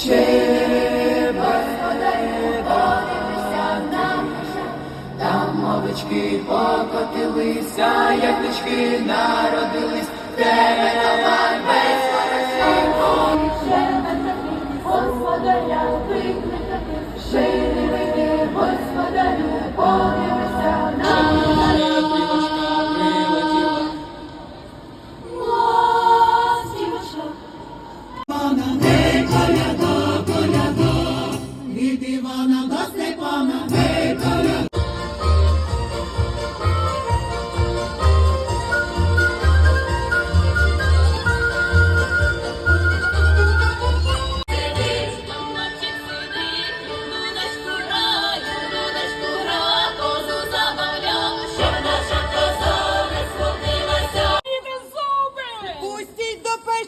Ще Господи, подивися нам, там овечки покотилися, як дички народились, тебе давай.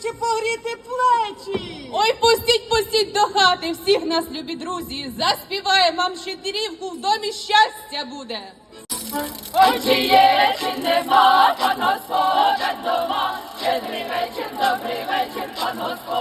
Печі погріти плечі. Ой, пустіть, пустіть до хати всіх нас, любі друзі. Заспіваємо вам щедрівку, в домі щастя буде. Ой, чи є, чи нема, пан господар дома, щедрий вечір, добрий вечір, пан господар